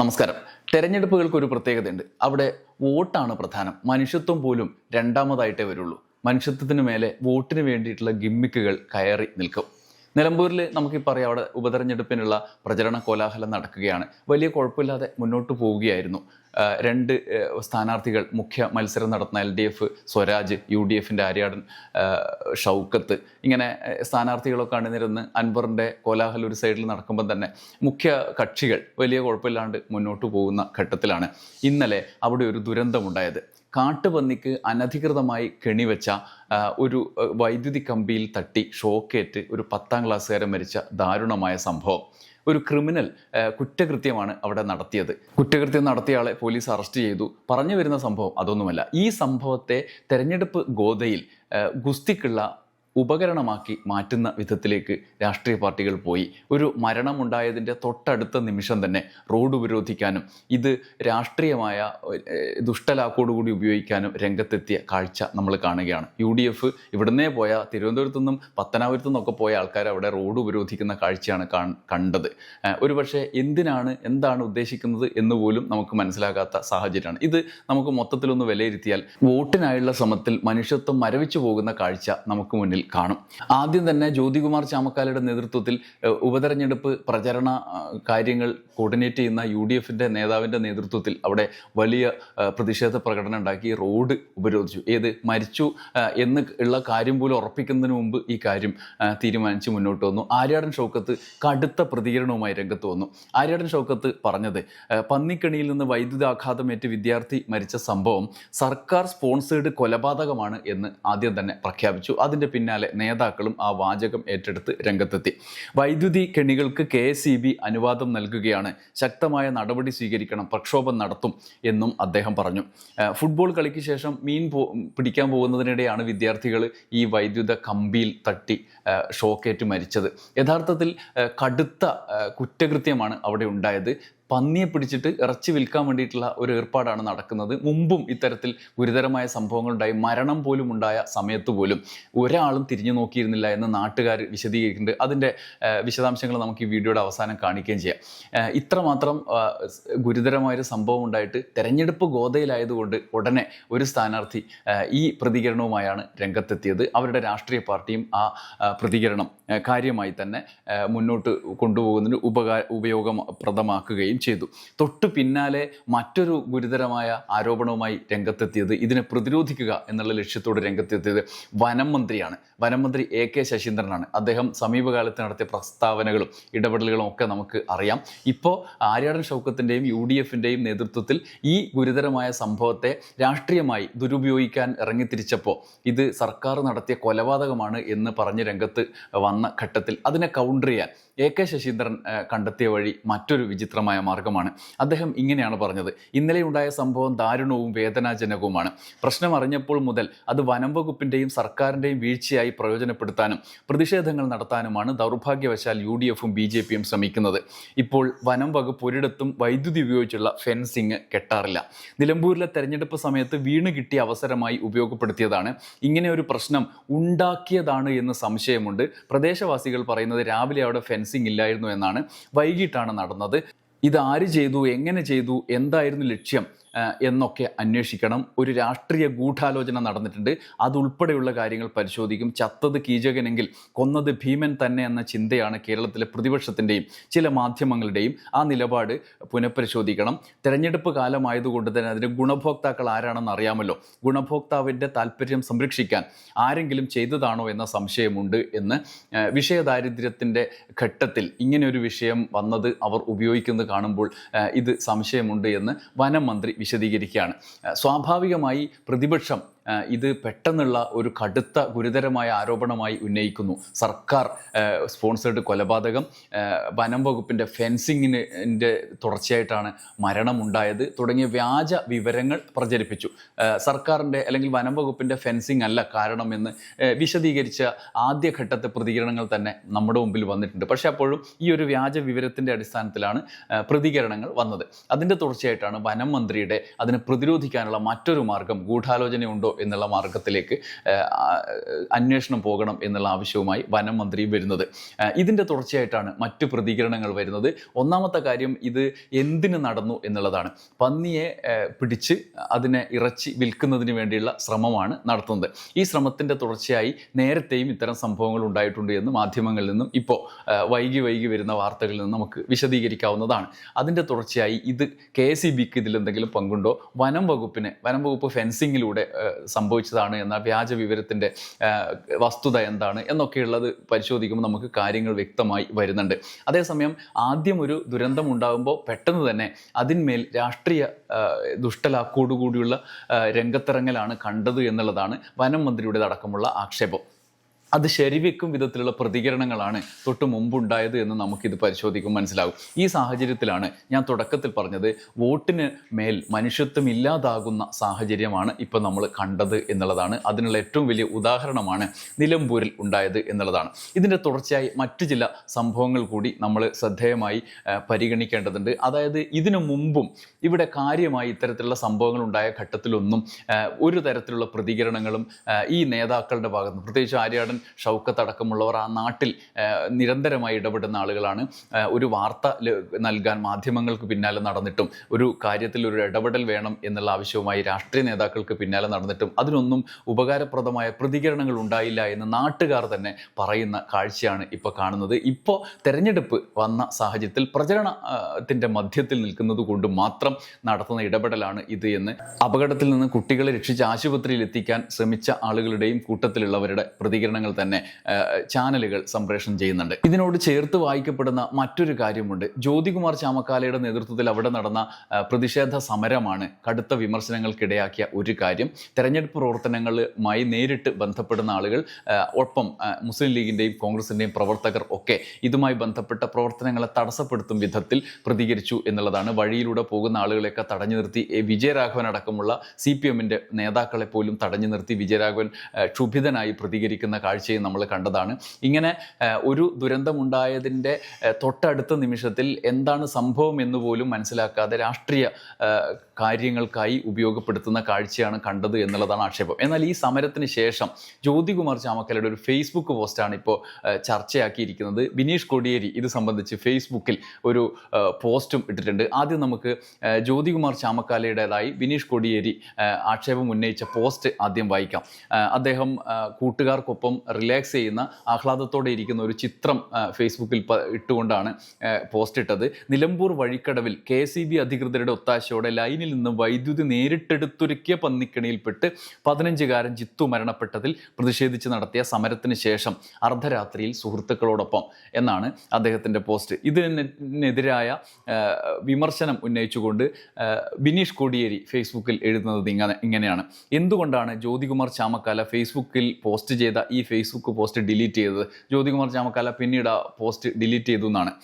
നമസ്കാരം. തെരഞ്ഞെടുപ്പുകൾക്ക് ഒരു പ്രത്യേകതയുണ്ട്. അവിടെ വോട്ടാണ് പ്രധാനം. മനുഷ്യത്വം പോലും രണ്ടാമതായിട്ടേ വരുള്ളൂ. മനുഷ്യത്വത്തിന് മേലെ വോട്ടിന് വേണ്ടിയിട്ടുള്ള ഗിമ്മിക്കുകൾ കയറി നിൽക്കും. നിലമ്പൂരിൽ നമുക്ക് പറയാം അവിടെ ഉപതെരഞ്ഞെടുപ്പിനുള്ള പ്രചരണ കോലാഹലം നടക്കുകയാണ്. വലിയ കുഴപ്പമില്ലാതെ മുന്നോട്ട് പോവുകയായിരുന്നു. രണ്ട് സ്ഥാനാർത്ഥികൾ മുഖ്യ മത്സരം നടത്തുന്ന L D F Swaraj U D എഫിന്റെ ആര്യാടൻ ഷൗക്കത്ത്. ഇങ്ങനെ സ്ഥാനാർത്ഥികളൊക്കെ അണിനിരുന്ന് അൻവറിന്റെ കോലാഹൽ ഒരു സൈഡിൽ നടക്കുമ്പോൾ തന്നെ മുഖ്യ കക്ഷികൾ വലിയ കുഴപ്പമില്ലാണ്ട് മുന്നോട്ട് പോകുന്ന ഘട്ടത്തിലാണ് ഇന്നലെ അവിടെ ഒരു ദുരന്തമുണ്ടായത്. കാട്ടുപന്നിക്ക് അനധികൃതമായി കെണിവെച്ച ഒരു വൈദ്യുതി കമ്പിയിൽ തട്ടി ഷോക്കേറ്റ് ഒരു പത്താം ക്ലാസ്സുകാരൻ മരിച്ച ദാരുണമായ സംഭവം. ഒരു ക്രിമിനൽ കുറ്റകൃത്യമാണ് അവിടെ നടത്തിയത്. കുറ്റകൃത്യം നടത്തിയ ആളെ പോലീസ് അറസ്റ്റ് ചെയ്തു. പറഞ്ഞു വരുന്ന സംഭവം അതൊന്നുമല്ല. ഈ സംഭവത്തെ തെരഞ്ഞെടുപ്പ് ഗോതയിൽ ഗുസ്തിക്കുള്ള ഉപകരണമാക്കി മാറ്റുന്ന വിധത്തിലേക്ക് രാഷ്ട്രീയ പാർട്ടികൾ പോയി. ഒരു മരണമുണ്ടായതിന്റെ തൊട്ടടുത്ത നിമിഷം തന്നെ റോഡ് ഉപരോധിക്കാനും ഇത് രാഷ്ട്രീയമായ ദുഷ്ടലാക്കോടുകൂടി ഉപയോഗിക്കാനും രംഗത്തെത്തിയ കാഴ്ച നമ്മൾ കാണുകയാണ്. യു ഡി എഫ് ഇവിടുന്നേ പോയ തിരുവനന്തപുരത്തു നിന്നും പത്തനാപുരത്തു നിന്നൊക്കെ പോയ ആൾക്കാർ അവിടെ റോഡ് ഉപരോധിക്കുന്ന കാഴ്ചയാണ് കണ്ടത്. ഒരുപക്ഷെ എന്തിനാണ് എന്താണ് ഉദ്ദേശിക്കുന്നത് എന്ന് പോലും നമുക്ക് മനസ്സിലാകാത്ത സാഹചര്യമാണ്. ഇത് നമുക്ക് മൊത്തത്തിലൊന്ന് വിലയിരുത്തിയാൽ വോട്ടിനായുള്ള ശ്രമത്തിൽ മനുഷ്യത്വം മരവിച്ചു പോകുന്ന കാഴ്ച നമുക്ക് മുന്നിൽ കാണും. ആദ്യം തന്നെ ജ്യോതികുമാർ ചാമക്കാലയുടെ നേതൃത്വത്തിൽ ഉപതെരഞ്ഞെടുപ്പ് പ്രചരണ കാര്യങ്ങൾ കോർഡിനേറ്റ് ചെയ്യുന്ന യു ഡി എഫിന്റെ നേതാവിന്റെ നേതൃത്വത്തിൽ അവിടെ വലിയ പ്രതിഷേധ പ്രകടനം ഉണ്ടാക്കി റോഡ് ഉപരോധിച്ചു. ഏത് മരിച്ചു എന്ന് ഉള്ള കാര്യം പോലും ഉറപ്പിക്കുന്നതിന് മുമ്പ് ഈ കാര്യം തീരുമാനിച്ച് മുന്നോട്ട് വന്നു. ആര്യാടൻ ഷൗക്കത്ത് കടുത്ത പ്രതികരണവുമായി രംഗത്ത് വന്നു. ആര്യാടൻ ഷൗക്കത്ത് പറഞ്ഞത് പന്നിക്കണിയിൽ നിന്ന് വൈദ്യുതാഘാതമേറ്റ് വിദ്യാർത്ഥി മരിച്ച സംഭവം സർക്കാർ സ്പോൺസേഡ് കൊലപാതകമാണ് എന്ന് ആദ്യം തന്നെ പ്രഖ്യാപിച്ചു. അതിന്റെ പിന്നാലെ നേതാക്കളും ആ വാചകം ഏറ്റെടുത്ത് രംഗത്തെത്തി. വൈദ്യുതി കെണികൾക്ക് കെ അനുവാദം നൽകുകയാണ്. ശക്തമായ നടപടി സ്വീകരിക്കണം പ്രക്ഷോഭം നടത്തും എന്നും അദ്ദേഹം പറഞ്ഞു. ഫുട്ബോൾ കളിക്ക് ശേഷം മീൻ പിടിക്കാൻ പോകുന്നതിനിടെയാണ് വിദ്യാർത്ഥികൾ ഈ വൈദ്യുത കമ്പിയിൽ തട്ടി ഷോക്കേറ്റ് മരിച്ചത്. യഥാർത്ഥത്തിൽ കടുത്ത കുറ്റകൃത്യമാണ് അവിടെ ഉണ്ടായത്. പന്നിയെ പിടിച്ചിട്ട് ഇറച്ചി വിൽക്കാൻ വേണ്ടിയിട്ടുള്ള ഒരു ഏർപ്പാടാണ് നടക്കുന്നത്. മുമ്പും ഇത്തരത്തിൽ ഗുരുതരമായ സംഭവങ്ങളുണ്ടായി. മരണം പോലും ഉണ്ടായ സമയത്ത് പോലും ഒരാളും തിരിഞ്ഞു നോക്കിയിരുന്നില്ല എന്ന് നാട്ടുകാർ വിശദീകരിക്കുന്നുണ്ട്. അതിന്റെ വിശദാംശങ്ങൾ നമുക്ക് ഈ വീഡിയോയുടെ അവസാനം കാണിക്കുകയും ചെയ്യാം. ഇത്രമാത്രം ഗുരുതരമായൊരു സംഭവം ഉണ്ടായിട്ട് തെരഞ്ഞെടുപ്പ് ഗോതയിലായതുകൊണ്ട് ഉടനെ ഒരു സ്ഥാനാർത്ഥി ഈ പ്രതികരണവുമായാണ് രംഗത്തെത്തിയത്. അവരുടെ രാഷ്ട്രീയ പാർട്ടിയും ആ, പ്രതികരണം കാര്യമായി തന്നെ മുന്നോട്ട് കൊണ്ടുപോകുന്നതിന് ഉപകാര ഉപയോഗപ്രദമാക്കുകയും ചെയ്തു. തൊട്ടു പിന്നാലെ മറ്റൊരു ഗുരുതരമായ ആരോപണവുമായി രംഗത്തെത്തിയത് ഇതിനെ പ്രതിരോധിക്കുക എന്നുള്ള ലക്ഷ്യത്തോട് രംഗത്തെത്തിയത് വനം മന്ത്രിയാണ്. വനം മന്ത്രി എ കെ ശശീന്ദ്രനാണ്. അദ്ദേഹം സമീപകാലത്ത് നടത്തിയ പ്രസ്താവനകളും ഇടപെടലുകളും ഒക്കെ നമുക്ക് അറിയാം. ഇപ്പോൾ ആര്യാടൻ ഷൗക്കത്തിന്റെയും യു ഡി എഫിന്റെയും നേതൃത്വത്തിൽ ഈ ഗുരുതരമായ സംഭവത്തെ രാഷ്ട്രീയമായി ദുരുപയോഗിക്കാൻ ഇറങ്ങിത്തിരിച്ചപ്പോൾ ഇത് സർക്കാർ നടത്തിയ കൊലപാതകമാണ് എന്ന് പറഞ്ഞ് രംഗത്ത് വന്ന ഘട്ടത്തിൽ അതിനെ കൗണ്ടർ ചെയ്യാൻ എ കെ ശശീന്ദ്രൻ കണ്ടെത്തിയ വഴി മറ്റൊരു വിചിത്രമായ മാർഗമാണ്. അദ്ദേഹം ഇങ്ങനെയാണ് പറഞ്ഞത്. ഇന്നലെ ഉണ്ടായ സംഭവം ദാരുണവും വേദനാജനകവുമാണ്. പ്രശ്നം അറിഞ്ഞപ്പോൾ മുതൽ അത് വനം വകുപ്പിന്റെയും സർക്കാരിന്റെയും വീഴ്ചയായി പ്രയോജനപ്പെടുത്താനും പ്രതിഷേധങ്ങൾ നടത്താനുമാണ് ദൗർഭാഗ്യവശാൽ യു ഡി എഫും ബി ജെ പിയും ശ്രമിക്കുന്നത്. ഇപ്പോൾ വനം വകുപ്പ് ഒരിടത്തും വൈദ്യുതി ഉപയോഗിച്ചുള്ള ഫെൻസിങ് കെട്ടാറില്ല. നിലമ്പൂരിലെ തെരഞ്ഞെടുപ്പ് സമയത്ത് വീണ് കിട്ടിയ അവസരമായി ഉപയോഗപ്പെടുത്തിയതാണ്. ഇങ്ങനെ ഒരു പ്രശ്നം ഉണ്ടാക്കിയതാണ് എന്ന് സംശയമുണ്ട്. പ്രദേശവാസികൾ പറയുന്നത് രാവിലെ അവിടെ ഫെൻസിങ് ഇല്ലായിരുന്നു എന്നാണ് വൈകിട്ടാണ് നടന്നത്. ഇത് ആര് ചെയ്തു? എങ്ങനെ ചെയ്തു? എന്തായിരുന്നു ലക്ഷ്യം? എന്നൊക്കെ അന്വേഷിക്കണം. ഒരു രാഷ്ട്രീയ ഗൂഢാലോചന നടന്നിട്ടുണ്ട്. അതുൾപ്പെടെയുള്ള കാര്യങ്ങൾ പരിശോധിക്കും. ചത്തത് കീചകനെങ്കിൽ കൊന്നത് ഭീമൻ തന്നെ എന്ന ചിന്തയാണ് കേരളത്തിലെ പ്രതിപക്ഷത്തിന്റെയും ചില മാധ്യമങ്ങളുടെയും ആ നിലപാട് പുനഃപരിശോധിക്കണം. തിരഞ്ഞെടുപ്പ് കാലമായതുകൊണ്ട് തന്നെ അതിന് ഗുണഭോക്താക്കൾ ആരാണെന്ന് അറിയാമല്ലോ. ഗുണഭോക്താവിന്റെ താല്പര്യം സംരക്ഷിക്കാൻ ആരെങ്കിലും ചെയ്തതാണോ എന്ന സംശയമുണ്ട് എന്ന് വിഷയദാരിദ്ര്യത്തിന്റെ ഘട്ടത്തിൽ ഇങ്ങനെ ഒരു വിഷയം വന്നത് അവർ ഉപയോഗിക്കുന്നത് കാണുമ്പോൾ ഇത് സംശയമുണ്ട് എന്ന് വനം മന്ത്രി വിശദീകരിക്കുകയാണ്. സ്വാഭാവികമായി പ്രതിപക്ഷം ഇത് പെട്ടെന്നുള്ള ഒരു കടുത്ത ഗുരുതരമായ ആരോപണമായി ഉന്നയിക്കുന്നു. സർക്കാർ സ്പോൺസേഡ് കൊലപാതകം വനം വകുപ്പിന്റെ ഫെൻസിങ്ങിന്റെ തുടർച്ചയായിട്ടാണ് മരണമുണ്ടായത്. തുടങ്ങിയ വ്യാജ വിവരങ്ങൾ പ്രചരിപ്പിച്ചു. സർക്കാരിന്റെ അല്ലെങ്കിൽ വനം വകുപ്പിന്റെ ഫെൻസിങ് അല്ല കാരണമെന്ന് വിശദീകരിച്ച ആദ്യഘട്ടത്തെ പ്രതികരണങ്ങൾ തന്നെ നമ്മുടെ മുമ്പിൽ വന്നിട്ടുണ്ട്. പക്ഷേ അപ്പോഴും ഈ ഒരു വ്യാജ വിവരത്തിന്റെ അടിസ്ഥാനത്തിലാണ് പ്രതികരണങ്ങൾ വന്നത്. അതിന്റെ തുടർച്ചയായിട്ടാണ് വനം മന്ത്രിയുടെ അതിനെ പ്രതിരോധിക്കാനുള്ള മറ്റൊരു മാർഗം ഗൂഢാലോചനയുണ്ടോ എന്നുള്ള മാർഗത്തിലേക്ക് അന്വേഷണം പോകണം എന്നുള്ള ആവശ്യവുമായി വനം മന്ത്രി വരുന്നത്. ഇതിന്റെ തുടർച്ചയായിട്ടാണ് മറ്റു പ്രതികരണങ്ങൾ വരുന്നത്. ഒന്നാമത്തെ കാര്യം ഇത് എന്തിന് നടന്നു എന്നുള്ളതാണ്. പന്നിയെ പിടിച്ച് അതിനെ ഇറച്ചി വിൽക്കുന്നതിന് വേണ്ടിയുള്ള ശ്രമമാണ് നടത്തുന്നത്. ഈ ശ്രമത്തിന്റെ തുടർച്ചയായി നേരത്തെയും ഇത്തരം സംഭവങ്ങൾ ഉണ്ടായിട്ടുണ്ട് എന്ന് മാധ്യമങ്ങളിൽ നിന്നും ഇപ്പോൾ വൈകി വൈകി വരുന്ന വാർത്തകളിൽ നിന്ന് നമുക്ക് വിശദീകരിക്കാവുന്നതാണ്. അതിന്റെ തുടർച്ചയായി ഇത് കെ എസ് ഇ ബിക്ക് ഇതിൽ എന്തെങ്കിലും പങ്കുണ്ടോ? വനം വകുപ്പിന് വനം വകുപ്പ് ഫെൻസിങ്ങിലൂടെ സംഭവിച്ചതാണ് എന്ന വ്യാജ വിവരത്തിന്റെ വസ്തുത എന്താണ് എന്നൊക്കെയുള്ളത് പരിശോധിക്കുമ്പോൾ നമുക്ക് കാര്യങ്ങൾ വ്യക്തമായി വരുന്നുണ്ട്. അതേസമയം ആദ്യം ഒരു ദുരന്തം ഉണ്ടാകുമ്പോൾ പെട്ടെന്ന് തന്നെ അതിന്മേൽ രാഷ്ട്രീയ ദുഷ്ടലാക്കോടുകൂടിയുള്ള രംഗത്തിറങ്ങലാണ് കണ്ടത് എന്നുള്ളതാണ് വനം മന്ത്രിയുടെ അടക്കമുള്ള ആക്ഷേപം. അത് ശരിവെക്കും വിധത്തിലുള്ള പ്രതികരണങ്ങളാണ് തൊട്ട് മുമ്പുണ്ടായത് എന്ന് നമുക്കിത് പരിശോധിക്കും മനസ്സിലാകും. ഈ സാഹചര്യത്തിലാണ് ഞാൻ തുടക്കത്തിൽ പറഞ്ഞത് വോട്ടിന് മേൽ മനുഷ്യത്വം ഇല്ലാതാകുന്ന സാഹചര്യമാണ് ഇപ്പം നമ്മൾ കണ്ടത് എന്നുള്ളതാണ്. അതിനുള്ള ഏറ്റവും വലിയ ഉദാഹരണമാണ് നിലമ്പൂരിൽ ഉണ്ടായത് എന്നുള്ളതാണ്. ഇതിന്റെ തുടർച്ചയായി മറ്റു ചില സംഭവങ്ങൾ കൂടി നമ്മൾ ശ്രദ്ധേയമായി പരിഗണിക്കേണ്ടതുണ്ട്. അതായത് ഇതിനു മുമ്പും ഇവിടെ കാര്യമായി ഇത്തരത്തിലുള്ള സംഭവങ്ങൾ ഉണ്ടായ ഘട്ടത്തിലൊന്നും ഒരു തരത്തിലുള്ള പ്രതികരണങ്ങളും ഈ നേതാക്കളുടെ ഭാഗത്ത് പ്രത്യേകിച്ച് ആര്യാടൻ ഷൗക്കത്ത് അടക്കമുള്ളവർ ആ നാട്ടിൽ നിരന്തരമായി ഇടപെടുന്ന ആളുകളാണ്. ഒരു വാർത്ത നൽകാൻ മാധ്യമങ്ങൾക്ക് പിന്നാലെ നടന്നിട്ടും ഒരു കാര്യത്തിൽ ഒരു ഇടപെടൽ വേണം എന്നുള്ള ആവശ്യവുമായി രാഷ്ട്രീയ നേതാക്കൾക്ക് പിന്നാലെ നടന്നിട്ടും അതിനൊന്നും ഉപകാരപ്രദമായ പ്രതികരണങ്ങൾ ഉണ്ടായില്ല എന്ന് നാട്ടുകാർ തന്നെ പറയുന്ന കാഴ്ചയാണ് ഇപ്പോൾ കാണുന്നത്. ഇപ്പോൾ തെരഞ്ഞെടുപ്പ് വന്ന സാഹചര്യത്തിൽ പ്രചരണത്തിന്റെ മധ്യത്തിൽ നിൽക്കുന്നത് കൊണ്ട് മാത്രം നടത്തുന്ന ഇടപെടലാണ് ഇത് എന്ന് അപകടത്തിൽ നിന്ന് കുട്ടികളെ രക്ഷിച്ച് ആശുപത്രിയിൽ എത്തിക്കാൻ ശ്രമിച്ച ആളുകളുടെയും കൂട്ടത്തിലുള്ളവരുടെ പ്രതികരണങ്ങൾ തന്നെ ചാനലുകൾ സംപ്രേഷണം ചെയ്യുന്നുണ്ട്. ഇതിനോട് ചേർത്ത് വായിക്കപ്പെടുന്ന മറ്റൊരു കാര്യമുണ്ട്. ജ്യോതികുമാർ ചാമക്കാലയുടെ നേതൃത്വത്തിൽ അവിടെ നടന്ന പ്രതിഷേധ സമരമാണ് കടുത്ത വിമർശനങ്ങൾക്കിടയാക്കിയ ഒരു കാര്യം. തെരഞ്ഞെടുപ്പ് പ്രവർത്തനങ്ങളുമായി നേരിട്ട് ബന്ധപ്പെടുന്ന ആളുകൾ ഒപ്പം മുസ്ലിം ലീഗിന്റെയും കോൺഗ്രസിന്റെയും പ്രവർത്തകർ ഒക്കെ ഇതുമായി ബന്ധപ്പെട്ട പ്രവർത്തനങ്ങളെ തടസ്സപ്പെടുത്തും വിധത്തിൽ പ്രതികരിച്ചു എന്നുള്ളതാണ്. വഴിയിലൂടെ പോകുന്ന ആളുകളെയൊക്കെ തടഞ്ഞു നിർത്തി വിജയരാഘവൻ അടക്കമുള്ള സി പി എമ്മിന്റെ നേതാക്കളെ പോലും തടഞ്ഞു നിർത്തി വിജയരാഘവൻ ക്ഷുഭിതനായി പ്രതികരിക്കുന്ന കാഴ്ചയും നമ്മൾ കണ്ടതാണ്. ഇങ്ങനെ ഒരു ദുരന്തമുണ്ടായതിന്റെ തൊട്ടടുത്ത നിമിഷത്തിൽ എന്താണ് സംഭവം എന്ന് പോലും മനസ്സിലാക്കാതെ രാഷ്ട്രീയ കാര്യങ്ങൾക്കായി ഉപയോഗപ്പെടുത്തുന്ന കാഴ്ചയാണ് കണ്ടത് എന്നുള്ളതാണ് ആക്ഷേപം. എന്നാൽ ഈ സമരത്തിന് ശേഷം ജ്യോതികുമാർ ചാമക്കലയുടെ ഒരു ഫേസ്ബുക്ക് പോസ്റ്റാണ് ഇപ്പോൾ ചർച്ചയാക്കിയിരിക്കുന്നത്. ബിനീഷ് കൊടിയേരി ഇത് സംബന്ധിച്ച് ഫേസ്ബുക്കിൽ ഒരു പോസ്റ്റും ഇട്ടിട്ടുണ്ട്. ആദ്യം നമുക്ക് ജ്യോതികുമാർ ചാമക്കാലയുടേതായി ബിനീഷ് കൊടിയേരി ആക്ഷേപം ഉന്നയിച്ച പോസ്റ്റ് ആദ്യം വായിക്കാം. അദ്ദേഹം കൂട്ടുകാർക്കൊപ്പം റിലാക്സ് ചെയ്യുന്ന ആഹ്ലാദത്തോടെ ഇരിക്കുന്ന ഒരു ചിത്രം ഫേസ്ബുക്കിൽ ഇട്ടുകൊണ്ടാണ് പോസ്റ്റ് ഇട്ടത്. നിലമ്പൂർ വഴിക്കടവിൽ കെ സി ബി അധികൃതരുടെ ഒത്താശയോടെ ലൈനിൽ നിന്ന് വൈദ്യുതി നേരിട്ടെടുത്തൊരുക്കിയ പന്നിക്കണിയിൽപ്പെട്ട് പതിനഞ്ചുകാരൻ ജിത്തു മരണപ്പെട്ടതിൽ പ്രതിഷേധിച്ച് നടത്തിയ സമരത്തിന് ശേഷം അർദ്ധരാത്രിയിൽ സുഹൃത്തുക്കളോടൊപ്പം എന്നാണ് അദ്ദേഹത്തിന്റെ പോസ്റ്റ് ഇതിനെതിരായ വിമർശനം ഉന്നയിച്ചുകൊണ്ട് ബിനീഷ് കോടിയേരി ഫേസ്ബുക്കിൽ എഴുതുന്നത് ഇങ്ങനെ ഇങ്ങനെയാണ്. എന്തുകൊണ്ടാണ് ജ്യോതികുമാർ ചാമക്കാല ഫേസ്ബുക്കിൽ പോസ്റ്റ് ചെയ്ത ഈ ഫേസ്ബുക്ക് പോസ്റ്റ് ഡിലീറ്റ് ചെയ്തത്. ജ്യോതികുമാർ ചാമക്കാല പിന്നീട് ആ പോസ്റ്റ് ഡിലീറ്റ് ചെയ്തു എന്നാണ്.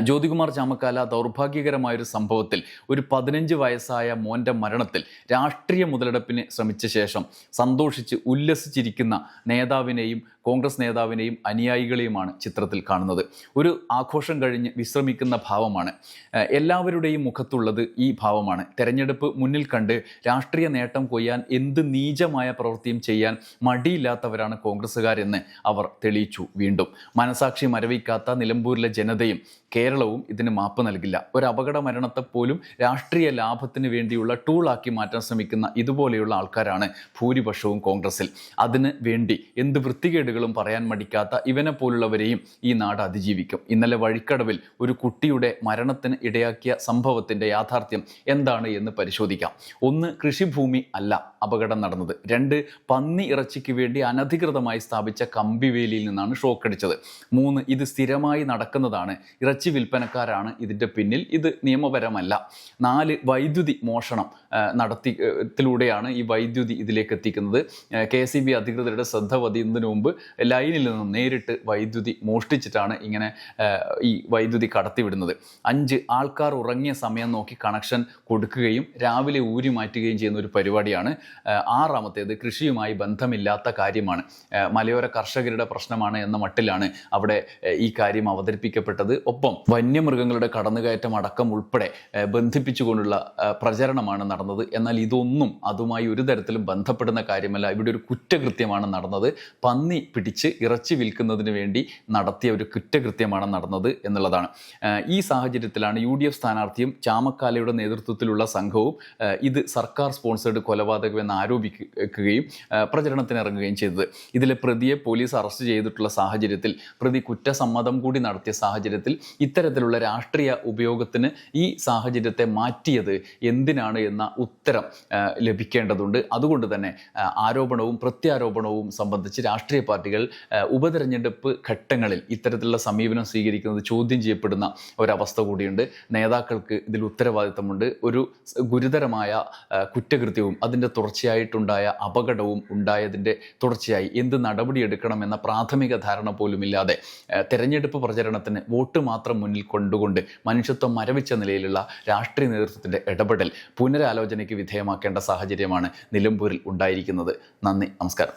ജ്യോതികുമാർ ചാമക്കാല ദൗർഭാഗ്യകരമായൊരു സംഭവത്തിൽ ഒരു പതിനഞ്ച് വയസ്സായ മോന്റെ മരണത്തിൽ രാഷ്ട്രീയ മുതലെടുപ്പിന് ശ്രമിച്ച ശേഷം സന്തോഷിച്ച് ഉല്ലസിച്ചിരിക്കുന്ന നേതാവിനെയും കോൺഗ്രസ് നേതാവിനെയും അനുയായികളെയുമാണ് ചിത്രത്തിൽ കാണുന്നത്. ഒരു ആഘോഷം കഴിഞ്ഞ് വിശ്രമിക്കുന്ന ഭാവമാണ്. എല്ലാവരുടെയും മുഖത്തുള്ളത് ഈ ഭാവമാണ്. തെരഞ്ഞെടുപ്പ് മുന്നിൽ കണ്ട് രാഷ്ട്രീയ നേട്ടം കൊയ്യാൻ എന്ത് നീചമായ പ്രവൃത്തിയും ചെയ്യാൻ മടിയില്ലാത്തവരാണ് കോൺഗ്രസ്സുകാരെന്ന് അവർ തെളിയിച്ചു വീണ്ടും. മനസാക്ഷി മരവിക്കാത്ത നിലമ്പൂരിലെ ജനതയും കേരളവും ഇതിന് മാപ്പ് നൽകില്ല. ഒരു അപകട മരണത്തെ പോലും രാഷ്ട്രീയ ലാഭത്തിന് വേണ്ടിയുള്ള ടൂളാക്കി മാറ്റാൻ ശ്രമിക്കുന്ന ഇതുപോലെയുള്ള ആൾക്കാരാണ് ഭൂരിപക്ഷവും കോൺഗ്രസിൽ. അതിന് വേണ്ടി എന്ത് വൃത്തികേടുകളും പറയാൻ മടിക്കാത്ത ഇവനെ പോലുള്ളവരെയും ഈ നാട് അതിജീവിക്കും. ഇന്നലെ വഴിക്കടവിൽ ഒരു കുട്ടിയുടെ മരണത്തിന് ഇടയാക്കിയ സംഭവത്തിന്റെ യാഥാർത്ഥ്യം എന്താണ് എന്ന് പരിശോധിക്കാം. ഒന്ന് കൃഷിഭൂമി അല്ല അപകടം നടന്നത്. രണ്ട് പന്നി ഇറച്ചിക്ക് വേണ്ടി അനധികൃതമായി സ്ഥാപിച്ച കമ്പിവേലിയിൽ നിന്നാണ് ഷോക്കടിച്ചത് മൂന്ന് ഇത് സ്ഥിരമായി നടക്കുന്നതാണ്. ഇറച്ചി വിൽപ്പനക്കാരാണ് ഇതിന്റെ പിന്നിൽ. ഇത് നിയമപരമല്ല. നാല് വൈദ്യുതി മോഷണം ആ, നടത്തി ആ, ത്തിലൂടെയാണ് ഈ വൈദ്യുതി ഇതിലേക്ക് എത്തിക്കുന്നത്. കെ എസ് ഇ ബി അധികൃതരുടെ ശ്രദ്ധ പതിയുന്നതിന് മുമ്പ് ലൈനിൽ നിന്നും നേരിട്ട് വൈദ്യുതി മോഷ്ടിച്ചിട്ടാണ് ഇങ്ങനെ ഈ വൈദ്യുതി കടത്തിവിടുന്നത്. അഞ്ച് ആൾക്കാർ ഉറങ്ങിയ സമയം നോക്കി കണക്ഷൻ കൊടുക്കുകയും രാവിലെ ഊരി മാറ്റുകയും ചെയ്യുന്ന ഒരു പരിപാടിയാണ്. ആറാമത്തേത് കൃഷിയുമായി ബന്ധമില്ലാത്ത കാര്യമാണ്. മലയോര കർഷകരുടെ പ്രശ്നമാണ് എന്ന മട്ടിലാണ് അവിടെ ഈ കാര്യം അവതരിപ്പിക്കപ്പെട്ടത്. ഒപ്പം ഒപ്പം വന്യമൃഗങ്ങളുടെ കടന്നുകയറ്റം അടക്കം ഉൾപ്പെടെ ബന്ധിപ്പിച്ചുകൊണ്ടുള്ള പ്രചരണമാണ് നടന്നത്. എന്നാൽ ഇതൊന്നും അതുമായി ഒരു തരത്തിലും ബന്ധപ്പെടുന്ന കാര്യമല്ല. ഇവിടെ ഒരു കുറ്റകൃത്യമാണ് നടന്നത്. പന്നി പിടിച്ച് ഇറച്ചി വിൽക്കുന്നതിന് വേണ്ടി നടത്തിയ ഒരു കുറ്റകൃത്യമാണ് നടന്നത് എന്നുള്ളതാണ്. ഈ സാഹചര്യത്തിലാണ് യു ഡി എഫ് സ്ഥാനാർത്ഥിയും ചാമക്കാലയുടെ നേതൃത്വത്തിലുള്ള സംഘവും ഇത് സർക്കാർ സ്പോൺസേഡ് കൊലപാതകമെന്ന് ആരോപിക്കുകയും പ്രചരണത്തിന് ഇറങ്ങുകയും ചെയ്തത്. ഇതിലെ പ്രതിയെ പോലീസ് അറസ്റ്റ് ചെയ്തിട്ടുള്ള സാഹചര്യത്തിൽ പ്രതി കുറ്റസമ്മതം കൂടി നടത്തിയ സാഹചര്യത്തിൽ ഇത്തരത്തിലുള്ള രാഷ്ട്രീയ ഉപയോഗത്തിന് ഈ സാഹചര്യത്തെ മാറ്റിയത് എന്തിനാണ് എന്ന ഉത്തരം ലഭിക്കേണ്ടതുണ്ട്. അതുകൊണ്ട് തന്നെ ആരോപണവും പ്രത്യാരോപണവും സംബന്ധിച്ച് രാഷ്ട്രീയ പാർട്ടികൾ ഉപതെരഞ്ഞെടുപ്പ് ഘട്ടങ്ങളിൽ ഇത്തരത്തിലുള്ള സമീപനം സ്വീകരിക്കുന്നത് ചോദ്യം ചെയ്യപ്പെടുന്ന ഒരവസ്ഥ കൂടിയുണ്ട്. നേതാക്കൾക്ക് ഇതിൽ ഉത്തരവാദിത്തമുണ്ട്. ഒരു ഗുരുതരമായ കുറ്റകൃത്യവും അതിന്റെ തുടർച്ചയായിട്ടുണ്ടായ അപകടവും ഉണ്ടായതിന്റെ തുടർച്ചയായി എന്ത് നടപടിയെടുക്കണമെന്ന പ്രാഥമിക ധാരണ പോലുമില്ലാതെ തെരഞ്ഞെടുപ്പ് പ്രചരണത്തിന് വോട്ട് മാത്രം മുന്നിൽ കൊണ്ടുകൊണ്ട് മനുഷ്യത്വം മരവിച്ച നിലയിലുള്ള രാഷ്ട്രീയ നേതൃത്വത്തിന്റെ ഇടപെടൽ പുനരാലോചനയ്ക്ക് വിധേയമാക്കേണ്ട സാഹചര്യമാണ് നിലമ്പൂരിൽ ഉണ്ടായിരിക്കുന്നത്. നന്ദി നമസ്കാരം.